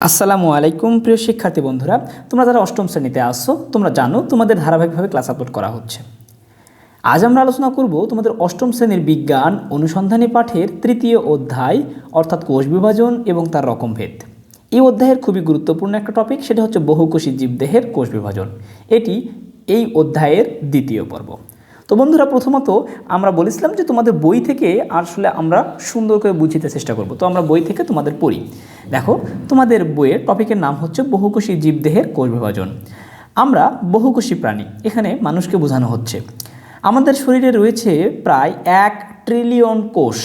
আসসালামু আলাইকুম, প্রিয় শিক্ষার্থী বন্ধুরা। তোমরা যারা অষ্টম শ্রেণীতে আসছো তোমরা জানো তোমাদের ধারাবাহিকভাবে ক্লাস আপলোড করা হচ্ছে। আজ আমরা আলোচনা করব তোমাদের অষ্টম শ্রেণির বিজ্ঞান অনুসন্ধানী পাঠের তৃতীয় অধ্যায়, অর্থাৎ কোষ বিভাজন এবং তার রকমভেদ এই অধ্যায়ের খুবই গুরুত্বপূর্ণ একটা টপিক সেটা হচ্ছে বহুকোষী জীবদেহের কোষ বিভাজন। এটি এই অধ্যায়ের দ্বিতীয় পর্ব। তো বন্ধুরা, প্রথমত আমরা বলেছিলাম যে তোমাদের বই থেকে আসলে আমরা সুন্দর করে বুঝিতে চেষ্টা করব। তো আমরা বই থেকে তোমাদের পড়ি। দেখো, তোমাদের বইয়ের টপিকের নাম হচ্ছে বহুকোষী জীবদেহের কোষ বিভাজন আমরা বহুকোষী প্রাণী, এখানে মানুষকে বোঝানো হচ্ছে। আমাদের শরীরে রয়েছে প্রায় এক ট্রিলিয়ন কোষ,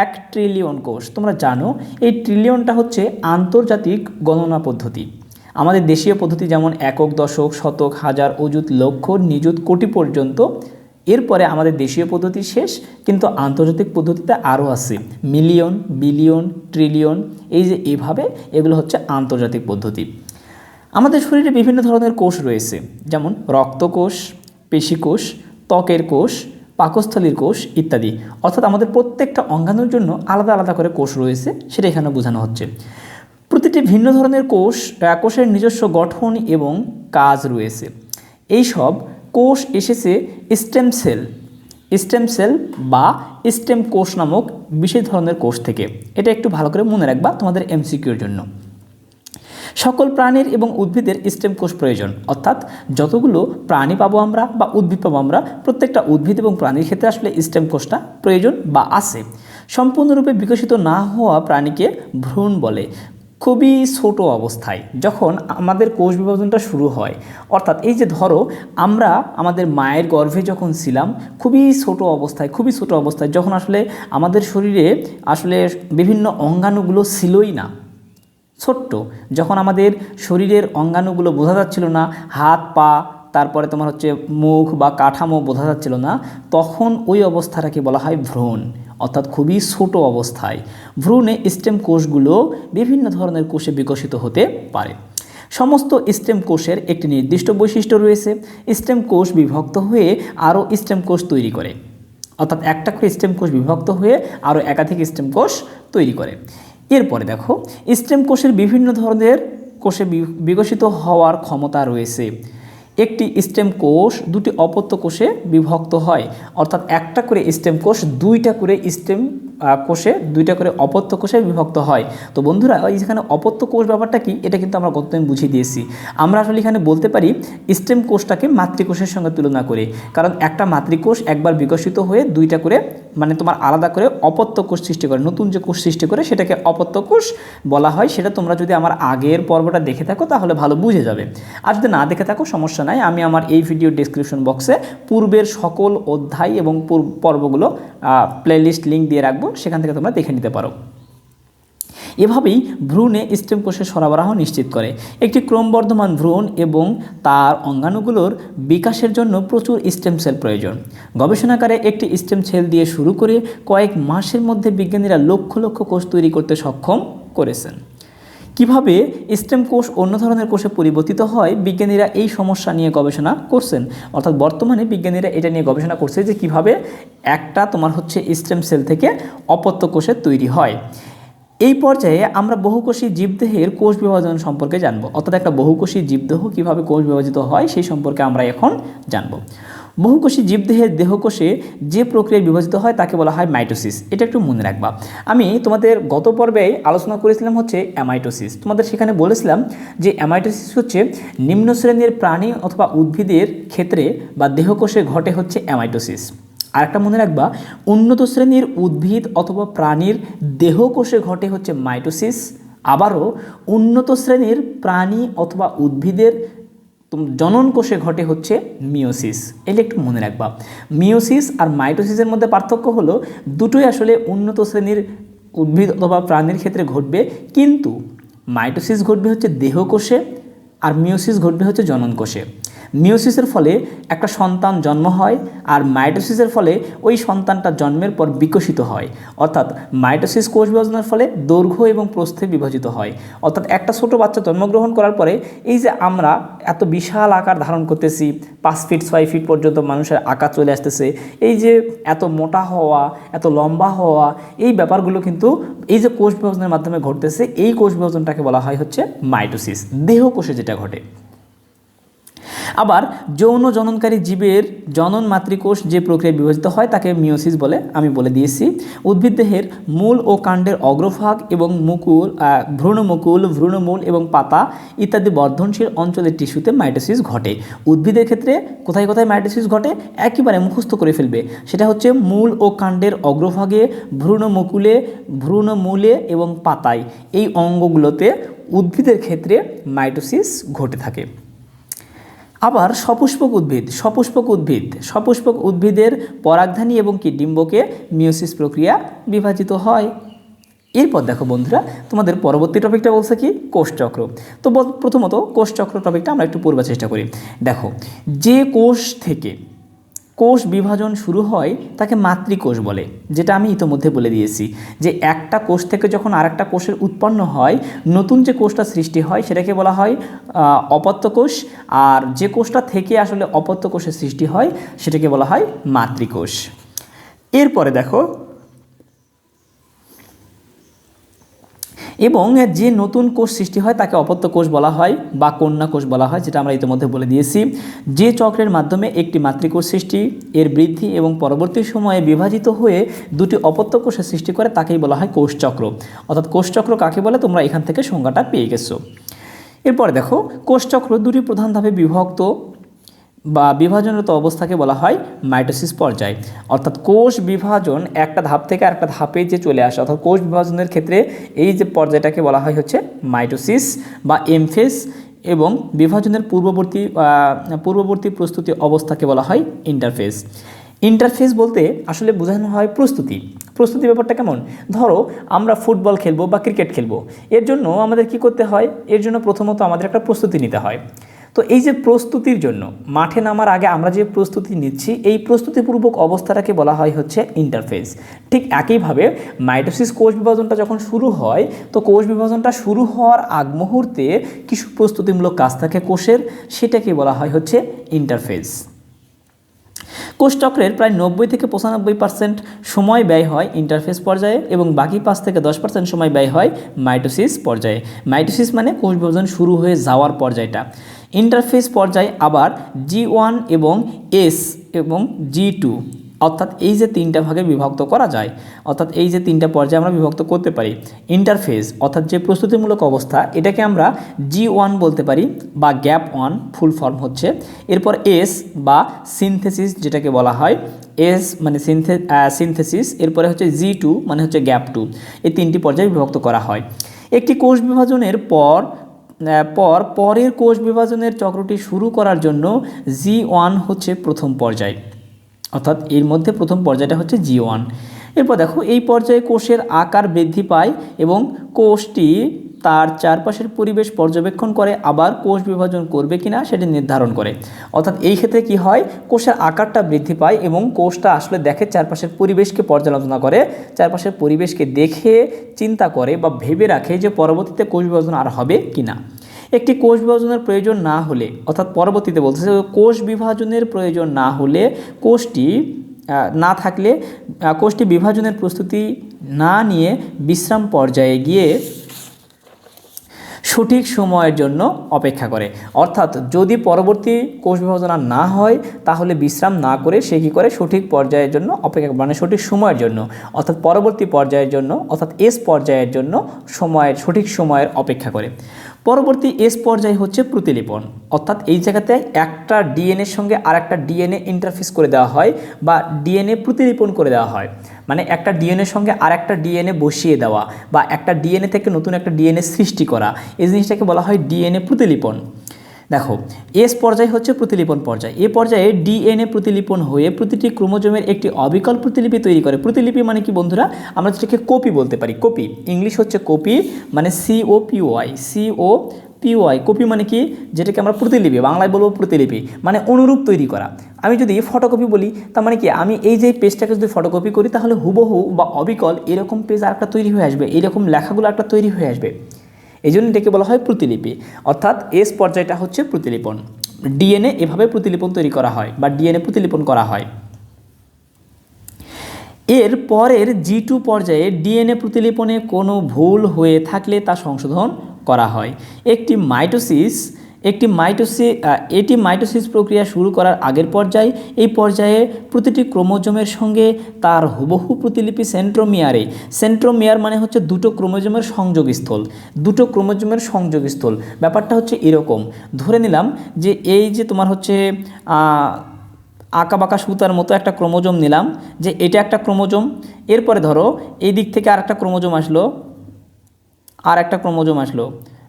এক ট্রিলিয়ন কোষ। তোমরা জানো, এই ট্রিলিয়নটা হচ্ছে আন্তর্জাতিক গণনা পদ্ধতি। আমাদের দেশীয় পদ্ধতি যেমন একক, দশক, শতক, হাজার, অযুত, লক্ষ, নিযুত, কোটি পর্যন্ত এরপরে আমাদের দেশীয় পদ্ধতি শেষ, কিন্তু আন্তর্জাতিক পদ্ধতিতে আরও আছে। মিলিয়ন, বিলিয়ন, ট্রিলিয়ন, এই যে এভাবে এগুলো হচ্ছে আন্তর্জাতিক পদ্ধতি। আমাদের শরীরে বিভিন্ন ধরনের কোষ রয়েছে, যেমন রক্তকোষ, পেশিকোষ, ত্বকের কোষ, পাকস্থলীর কোষ ইত্যাদি। অর্থাৎ আমাদের প্রত্যেকটা অঙ্গাণুর জন্য আলাদা আলাদা করে কোষ রয়েছে, সেটা এখানে বোঝানো হচ্ছে। প্রতিটি ভিন্ন ধরনের কোষ, কোষের নিজস্ব গঠন এবং কাজ রয়েছে। এই সব কোষ এসেছে স্টেম সেল। স্টেম সেল বা স্টেম কোষ নামক বিশেষ ধরনের কোষ থেকে। এটা একটু ভালো করে মনে রাখবা তোমাদের এমসিকিউর জন্য। সকল প্রাণীর এবং উদ্ভিদের স্টেম কোষ প্রয়োজন। অর্থাৎ যতগুলো প্রাণী পাবো আমরা বা উদ্ভিদ পাবো আমরা, প্রত্যেকটা উদ্ভিদ এবং প্রাণীর ক্ষেত্রে আসলে স্টেম কোষটা প্রয়োজন বা আছে। সম্পূর্ণরূপে বিকশিত না হওয়া প্রাণীকে ভ্রূণ বলে। খুবই ছোট অবস্থায় যখন আমাদের কোষ বিভাজনটা শুরু হয়। অর্থাৎ এই যে ধরো, আমরা আমাদের মায়ের গর্ভে যখন ছিলাম, খুবই ছোট অবস্থায়, খুবই ছোট অবস্থায় যখন আসলে আমাদের শরীরে আসলে বিভিন্ন অঙ্গাণুগুলো ছিলই না, ছোট্ট, যখন আমাদের শরীরের অঙ্গাণুগুলো বোঝা যাচ্ছিল না, হাত, পা, তারপরে তোমার হচ্ছে মুখ বা কাঠামো বোঝা যাচ্ছিল না, তখন ওই অবস্থাটাকে বলা হয় ভ্রূণ। অর্থাৎ খুবই ছোট অবস্থায়। ভ্রূণে স্টেম কোষগুলো বিভিন্ন ধরনের কোষে বিকশিত হতে পারে। সমস্ত স্টেম কোষের একটি নির্দিষ্ট বৈশিষ্ট্য রয়েছে। স্টেম কোষ বিভক্ত হয়ে আরও স্টেম কোষ তৈরি করে। অর্থাৎ একটা করে স্টেম কোষ বিভক্ত হয়ে আরও একাধিক স্টেম কোষ তৈরি করে। এরপরে দেখো, স্টেম কোষের বিভিন্ন ধরনের কোষে বিকশিত হওয়ার ক্ষমতা রয়েছে। একটি স্টেম কোষ দুটি অপত্য কোষে বিভক্ত হয়। অর্থাৎ একটা করে স্টেম কোষ দুইটা করে স্টেম কোষে দুইটা করে অপত্য কোষে বিভক্ত হয়। তো বন্ধুরা, এই যেখানে অপত্য কোষ ব্যাপারটা কি, এটা কিন্তু আমরা গতদিন বুঝিয়ে দিয়েছি। আমরা আসলে এখানে বলতে পারি স্টেম কোষটাকে মাতৃকোষের সঙ্গে তুলনা করে। কারণ একটা মাতৃকোষ একবার বিকশিত হয়ে দুইটা করে মানে তোমার আলাদা করে অপত্য কোষ সৃষ্টি করে, নতুন যে কোষ সৃষ্টি করে সেটাকে অপত্য কোষ বলা হয়, সেটা তোমরা যদি আমার আগের পর্বটা দেখে থাকো তাহলে ভালো বুঝে যাবে। আর যদি না দেখে থাকো সমস্যা নাই, আমি আমার এই ভিডিও ডিসক্রিপশন বক্সে পূর্বের সকল অধ্যায় এবং পূর্ব- পর্বগুলো প্লেলিস্ট লিঙ্ক দিয়ে রাখব, সেখান থেকে তোমরা দেখে নিতে পারো। এভাবেই ভ্রূণে স্টেম কোষের সরবরাহ নিশ্চিত করে। একটি ক্রমবর্ধমান ভ্রূণ এবং তার অঙ্গাণুগুলোর বিকাশের জন্য প্রচুর স্টেম সেল প্রয়োজন। গবেষণাকারে একটি স্টেম সেল দিয়ে শুরু করে কয়েক মাসের মধ্যে বিজ্ঞানীরা লক্ষ লক্ষ কোষ তৈরি করতে সক্ষম করেছেন। কীভাবে স্টেম কোষ অন্য ধরনের কোষে পরিবর্তিত হয়, বিজ্ঞানীরা এই সমস্যা নিয়ে গবেষণা করছেন। অর্থাৎ বর্তমানে বিজ্ঞানীরা এটা নিয়ে গবেষণা করছে যে কীভাবে একটা তোমার হচ্ছে স্টেম সেল থেকে অপত্য কোষের তৈরি হয়। এই পর্যায়ে আমরা বহুকোষী জীবদেহের কোষ বিভাজন সম্পর্কে জানব। অর্থাৎ একটা বহুকোষী জীবদেহ কীভাবে কোষ বিভাজিত হয় সেই সম্পর্কে আমরা এখন জানব। বহুকোষী জীবদেহের দেহকোষে যে প্রক্রিয়ায় বিভাজিত হয় তাকে বলা হয় মাইটোসিস। এটা একটু মনে রাখবা। আমি তোমাদের গত পর্বে আলোচনা করেছিলাম হচ্ছে অ্যামাইটোসিস। তোমাদের সেখানে বলেছিলাম যে অ্যামাইটোসিস হচ্ছে নিম্ন শ্রেণির প্রাণী অথবা উদ্ভিদের ক্ষেত্রে বা দেহকোষে ঘটে হচ্ছে অ্যামাইটোসিস। আরেকটা মনে রাখবা, উন্নত শ্রেণির উদ্ভিদ অথবা প্রাণীর দেহকোষে ঘটে হচ্ছে মাইটোসিস। আবারও, উন্নত শ্রেণির প্রাণী অথবা উদ্ভিদের জনন কোষে ঘটে হচ্ছে মিওসিস এটা একটু মনে রাখবা মিওসিস আর মাইটোসিসের মধ্যে পার্থক্য হলো, দুটোই আসলে উন্নত শ্রেণির উদ্ভিদ অথবা প্রাণীর ক্ষেত্রে ঘটবে, কিন্তু মাইটোসিস ঘটবে হচ্ছে দেহকোষে আর মিওসিস ঘটবে হচ্ছে জনন কোষে মিওসিসের ফলে একটা সন্তান জন্ম হয় আর মাইটোসিসের ফলে ওই সন্তানটা জন্মের পর বিকশিত হয়। অর্থাৎ মাইটোসিস কোষ বিভাজনের ফলে দৈর্ঘ্য এবং প্রস্থে বিভাজিত হয়। অর্থাৎ একটা ছোট বাচ্চা জন্মগ্রহণ করার পরে এই যে আমরা এত বিশাল আকার ধারণ করতেছি, পাঁচ ফিট, ছয় ফিট পর্যন্ত মানুষের আকার চলে আসতেছে, এই যে এত মোটা হওয়া, এত লম্বা হওয়া, এই ব্যাপারগুলো কিন্তু এই যে কোষ বিভাজনের মাধ্যমে ঘটতেছে, এই কোষ বিভাজনটাকে বলা হয় হচ্ছে মাইটোসিস। দেহ কোষে যেটা ঘটে। আবার যৌন জননকারী জীবের জনন মাতৃকোষ যে প্রক্রিয়া বিভাজিত হয় তাকে মিওসিস বলে আমি বলে দিয়েছি। উদ্ভিদ দেহের মূল ও কাণ্ডের অগ্রভাগ এবং মুকুল ভ্রূণমুকুল, ভ্রূণমূল এবং পাতা ইত্যাদি বর্ধনশীল অঞ্চলের টিস্যুতে মাইটোসিস ঘটে। উদ্ভিদের ক্ষেত্রে কোথায় কোথায় মাইটোসিস ঘটে? একেবারে মুখস্থ করে ফেলবে। সেটা হচ্ছে মূল ও কাণ্ডের অগ্রভাগে, ভ্রূণমুকুলে, ভ্রূণমূলে এবং পাতায়। এই অঙ্গগুলোতে উদ্ভিদের ক্ষেত্রে মাইটোসিস ঘটে থাকে। আবার সপুষ্পক উদ্ভিদ সপুষ্পক উদ্ভিদ, সপুষ্পক উদ্ভিদের পরাগধানী এবং কি ডিম্বকে মিওসিস প্রক্রিয়া বিভাজিত হয়। এরপর দেখো বন্ধুরা, তোমাদের পরবর্তী টপিকটা বলছে কি? কোষচক্র। তো প্রথমত কোষচক্র টপিকটা আমরা একটু পড়বার চেষ্টা করি। দেখো, যে কোষ থেকে কোষ বিভাজন শুরু হয় তাকে মাতৃকোষ বলে, যেটা আমি ইতোমধ্যে বলে দিয়েছি। যে একটা কোষ থেকে যখন আরেকটা কোষের উৎপন্ন হয়, নতুন যে কোষটা সৃষ্টি হয় সেটাকে বলা হয় অপত্য কোষ আর যে কোষটা থেকে আসলে অপত্য কোষের সৃষ্টি হয়, সেটাকে বলা হয় মাতৃকোষ। এরপরে দেখো এবং যে নতুন কোষ সৃষ্টি হয় তাকে অপত্য কোষ বলা হয় বা কন্যা কোষ বলা হয়, যেটা আমরা ইতিমধ্যে বলে দিয়েছি। যে চক্রের মাধ্যমে একটি মাতৃকোষ সৃষ্টি, এর বৃদ্ধি এবং পরবর্তী সময়ে বিভাজিত হয়ে দুটি অপত্য কোষের সৃষ্টি করে তাকেই বলা হয় কোষচক্র অর্থাৎ কোষচক্র কাকে বলে? তোমরা এখান থেকে সংজ্ঞাটা পেয়ে গেছো। এরপরে দেখো কোষচক্র দুটি প্রধান ধাপে বিভক্ত। বা বিভাজনরত অবস্থাকে বলা হয় মাইটোসিস পর্যায়। অর্থাৎ কোষ বিভাজন একটা ধাপ থেকে আরেকটা ধাপে যে চলে আসে, অর্থাৎ কোষ বিভাজনের ক্ষেত্রে এই যে পর্যায়টাকে বলা হয় হচ্ছে মাইটোসিস বা এমফেস এবং বিভাজনের পূর্ববর্তী পূর্ববর্তী প্রস্তুতি অবস্থাকে বলা হয় ইন্টারফেস। ইন্টারফেস বলতে আসলে বোঝানো হয় প্রস্তুতি। প্রস্তুতি ব্যাপারটা কেমন? ধরো, আমরা ফুটবল খেলব বা ক্রিকেট খেলব। এর জন্য আমাদের কি করতে হয়? এর জন্য প্রথমত আমাদের একটা প্রস্তুতি নিতে হয়। তো এই যে প্রস্তুতির জন্য, মাঠে নামার আগে আমরা যে প্রস্তুতি নিচ্ছি, এই প্রস্তুতিপূর্বক অবস্থাটাকে বলা হয় হচ্ছে ইন্টারফেস ঠিক একইভাবে মাইটোসিস কোষ বিভাজনটা যখন শুরু হয়, তো কোষ বিভাজনটা শুরু হওয়ার আগ মুহূর্তে কিছু প্রস্তুতিমূলক কাজ থাকে কোষের? সেটাকে বলা হয় হচ্ছে ইন্টারফেস কোষচক্রের প্রায় নব্বই থেকে পঁচানব্বই পার্সেন্ট সময় ব্যয় হয় ইন্টারফেস পর্যায়ে এবং বাকি পাঁচ থেকে দশ পার্সেন্ট সময় ব্যয় হয় মাইটোসিস পর্যায়ে। মাইটোসিস মানে কোষ বিভাজন শুরু হয়ে যাওয়ার পর্যায়টা। ইন্টারফেস পর্যায়ে আবার জি ওয়ান এবং এস এবং জি টু অর্থাৎ এই যে তিনটা ভাগে বিভক্ত করা যায়, অর্থাৎ এই যে তিনটা পর্যায়ে আমরা বিভক্ত করতে পারি ইন্টারফেস অর্থাৎ যে প্রস্তুতিমূলক অবস্থা, এটাকে আমরা জি ওয়ান বলতে পারি, বা গ্যাপ ওয়ান ফুল ফর্ম হচ্ছে। এরপর এস বা সিনথেসিস যেটাকে বলা হয় এস মানে সিনথে সিনথেসিস এরপরে হচ্ছে জি টু মানে হচ্ছে গ্যাপ টু এই তিনটি পর্যায়ে বিভক্ত করা হয়। একটি কোষ বিভাজনের পর পর পরের কোষ বিভাজনের চক্রটি শুরু করার জন্য জি ওয়ান হচ্ছে প্রথম পর্যায়। অর্থাৎ এর মধ্যে প্রথম পর্যায়টা হচ্ছে জি ওয়ান। এরপর দেখো, এই পর্যায়ে কোষের আকার বৃদ্ধি পায় এবং কোষটি তার চারপাশের পরিবেশ পর্যবেক্ষণ করে আবার কোষ বিভাজন করবে কিনা সেটি নির্ধারণ করে। অর্থাৎ এই ক্ষেত্রে কি হয়? কোষের আকারটা বৃদ্ধি পায় এবং কোষটা আসলে দেখে চারপাশের পরিবেশকে পর্যালোচনা করে, চারপাশের পরিবেশকে দেখে, চিন্তা করে বা ভেবে রাখে যে পরবর্তীতে কোষ বিভাজন আর হবে কিনা। একটি কোষ বিভাজনের প্রয়োজন না হলে, অর্থাৎ পরবর্তীতে বলতেছে কোষ বিভাজনের প্রয়োজন না হলে কোষটি না থাকলে কোষটি বিভাজনের প্রস্তুতি না নিয়ে বিশ্রাম পর্যায়ে গিয়ে সঠিক সময়ের জন্য অপেক্ষা করে। অর্থাৎ যদি পরবর্তী কোষ বিভাজনা না হয়, তাহলে বিশ্রাম না করে সে কী করে? সঠিক পর্যায়ের জন্য অপেক্ষা মানে সঠিক সময়ের জন্য। অর্থাৎ পরবর্তী পর্যায়ের জন্য, অর্থাৎ এস পর্যায়ের জন্য সময়ের, সঠিক সময়ের অপেক্ষা করে। পরবর্তী এস পর্যায় হচ্ছে প্রতিলিপন। অর্থাৎ এই জায়গাতে একটা ডিএনএর সঙ্গে আর একটা ডিএনএ ইন্টারফেস করে দেওয়া হয় বা ডিএনএ প্রতিলিপন করে দেওয়া হয়। মানে একটা ডিএনএর সঙ্গে আর একটা ডিএনএ বসিয়ে দেওয়া বা একটা ডিএনএ থেকে নতুন একটা ডিএনএ সৃষ্টি করা। এই জিনিসটাকে বলা হয় ডিএনএ প্রতিলিপন। দেখো এস পর্যায় হচ্ছে প্রতিলিপন পর্যায়। এ পর্যায়ে ডিএনএ প্রতিলিপন হয়ে প্রতিটি ক্রোমোজোমের একটি অবিকল প্রতিলিপি তৈরি করে। প্রতিলিপি মানে কি বন্ধুরা? আমরা যেটাকে কপি বলতে পারি, কপি। ইংলিশ হচ্ছে কপি মানে C O P Y C O P Y copy মানে কি? যেটাকে আমরা প্রতিলিপি, বাংলায় বলব প্রতিলিপি মানে অনুরূপ তৈরি করা। আমি যদি ফটোকপি বলি, তার মানে কি? আমি এই যে পেজটাকে যদি ফটোকপি করি, তাহলে হুবহু বা অবিকল এরকম পেজ আর একটা তৈরি হয়ে আসবে, এরকম লেখাগুলো একটা তৈরি হয়ে আসবে। এই জন্য এটাকে বলা হয় প্রতিলিপি। অর্থাৎ এস পর্যায়টা হচ্ছে প্রতিলিপন। ডিএনএ এভাবে প্রতিলিপন তৈরি করা হয় বা ডিএনএ প্রতিলিপন করা হয়। এর পরের জি টু পর্যায়ে ডিএনএ প্রতিলিপনে কোনো ভুল হয়ে থাকলে তা সংশোধন করা হয়। একটি মাইটোসিস একটি মাইটোসি এটি মাইটোসিস প্রক্রিয়া শুরু করার আগের পর্যায়ে, এই পর্যায়ে প্রতিটি ক্রোমোজোমের সঙ্গে তার হুবহু প্রতিলিপি সেন্ট্রোমিয়ারে। সেন্ট্রোমিয়ার মানে হচ্ছে দুটো ক্রোমোজোমের সংযোগস্থল, দুটো ক্রোমোজোমের সংযোগস্থল। ব্যাপারটা হচ্ছে এরকম। ধরে নিলাম যে এই যে তোমার হচ্ছে আঁকা বাঁকা সুতার মতো একটা ক্রোমোজোম নিলাম, যে এটা একটা ক্রোমোজোম, এরপরে ধরো এই দিক থেকে আর একটা ক্রোমোজোম আসলো আর একটা ক্রোমোজোম আসলো।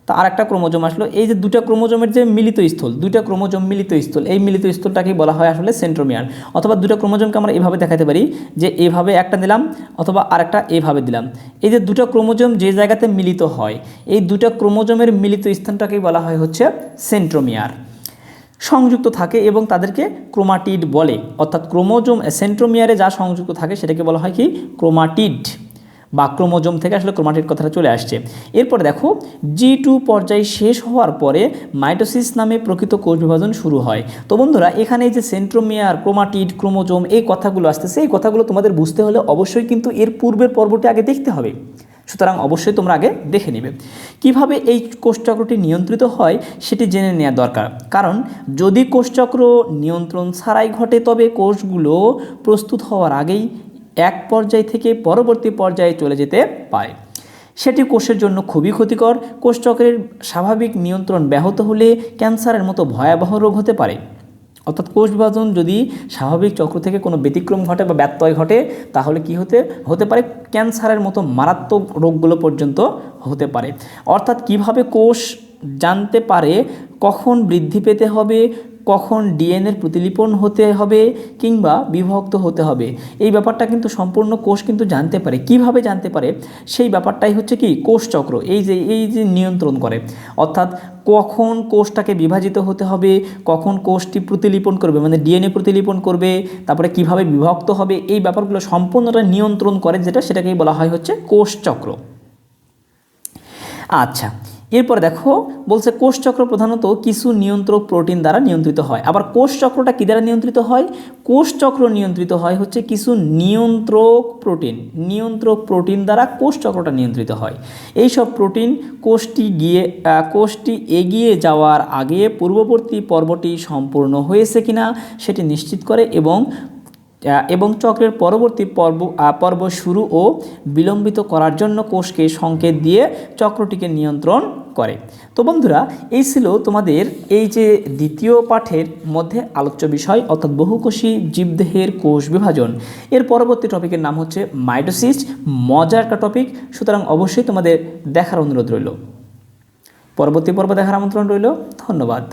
তা আর একটা ক্রোমোজোম আসলো। এই যে দুটা ক্রোমোজোমের যে মিলিত স্থল, দুটা ক্রোমোজোম মিলিত স্থল, এই মিলিত স্থলটাকেই বলা হয় আসলে সেন্ট্রোমিয়ার অথবা দুটো ক্রোমোজোমকে আমরা এভাবে দেখাতে পারি যে এভাবে একটা দিলাম অথবা আরেকটা এভাবে দিলাম। এই যে দুটো ক্রোমোজোম যে জায়গাতে মিলিত হয়, এই দুটা ক্রোমোজোমের মিলিত স্থানটাকেই বলা হয় হচ্ছে সেন্ট্রোমিয়ার। সংযুক্ত থাকে এবং তাদেরকে ক্রোমাটিড বলে। অর্থাৎ ক্রোমোজোম সেন্ট্রোমিয়ারে যা সংযুক্ত থাকে সেটাকে বলা হয় কি? ক্রোমাটিড। বা ক্রোমোজোম থেকে আসলে ক্রোমাটিড কথাটা চলে আসছে। এরপরে দেখো জি টু পর্যায় শেষ হওয়ার পরে মাইটোসিস নামে প্রকৃত কোষ বিভাজন শুরু হয়। তো বন্ধুরা, এখানে যে সেন্ট্রোমিয়ার, ক্রোমাটিড, ক্রোমোজোম, এই কথাগুলো আসতেছে। এই কথাগুলো তোমাদের বুঝতে হলে অবশ্যই কিন্তু এর পূর্বের পর্বটি আগে দেখতে হবে। সুতরাং অবশ্যই তোমরা আগে দেখে নেবে। কীভাবে এই কোষচক্রটি নিয়ন্ত্রিত হয় সেটি জেনে নেওয়া দরকার। কারণ যদি কোষচক্র নিয়ন্ত্রণ ছাড়াই ঘটে, তবে কোষগুলো প্রস্তুত হওয়ার আগেই এক পর্যায় থেকে পরবর্তী পর্যায়ে চলে যেতে পারে। সেটি কোষের জন্য খুবই ক্ষতিকর। কোষচক্রের স্বাভাবিক নিয়ন্ত্রণ ব্যাহত হলে ক্যান্সারের মতো ভয়াবহ রোগ হতে পারে। অর্থাৎ কোষ বিভাজন যদি স্বাভাবিক চক্র থেকে কোনো ব্যতিক্রম ঘটে বা ব্যত্যয় ঘটে, তাহলে কি হতে হতে পারে? ক্যান্সারের মতো মারাত্মক রোগগুলো পর্যন্ত হতে পারে। অর্থাৎ কীভাবে কোষ জানতে পারে, কখন বৃদ্ধি পেতে হবে কখন ডিএনএর প্রতিলিপন হতে হবে কিংবা বিভক্ত হতে হবে? এই ব্যাপারটা কিন্তু সম্পূর্ণ কোষ কিন্তু জানতে পারে। কীভাবে জানতে পারে? সেই ব্যাপারটাই হচ্ছে কি কোষচক্র এই যে এই যে নিয়ন্ত্রণ করে। অর্থাৎ কখন কোষটাকে বিভাজিত হতে হবে, কখন কোষটি প্রতিলিপন করবে মানে ডিএনএ প্রতিলিপন করবে, তারপরে কীভাবে বিভক্ত হবে, এই ব্যাপারগুলো সম্পূর্ণটা নিয়ন্ত্রণ করে, যেটা সেটাকেই বলা হয় হচ্ছে কোষচক্র আচ্ছা এরপর দেখো, বলছে কোষচক্র প্রধানত কিছু নিয়ন্ত্রক প্রোটিন দ্বারা নিয়ন্ত্রিত হয়। আবার কোষচক্রটা কী দ্বারা নিয়ন্ত্রিত হয়? কোষচক্র নিয়ন্ত্রিত হয় হচ্ছে কিছু নিয়ন্ত্রক প্রোটিন নিয়ন্ত্রক প্রোটিন দ্বারা কোষচক্রটা নিয়ন্ত্রিত হয়। এই সব প্রোটিন কোষটি গিয়ে কোষটি এগিয়ে যাওয়ার আগে পূর্ববর্তী পর্বটি সম্পূর্ণ হয়েছে কিনা সেটি নিশ্চিত করে এবং এবং চক্রের পরবর্তী পর্ব পর্ব শুরু ও বিলম্বিত করার জন্য কোষকে সংকেত দিয়ে চক্রটিকে নিয়ন্ত্রণ করে। তো বন্ধুরা, এই ছিল তোমাদের এই যে দ্বিতীয় পাঠের মধ্যে আলোচ্য বিষয়, অর্থাৎ বহুকোষী জীবদেহের কোষ বিভাজন। এর পরবর্তী টপিকের নাম হচ্ছে মাইটোসিস, মজার একটা টপিক, সুতরাং অবশ্যই তোমাদের দেখার অনুরোধ রইল। পরবর্তী পর্ব দেখার আমন্ত্রণ রইল। ধন্যবাদ।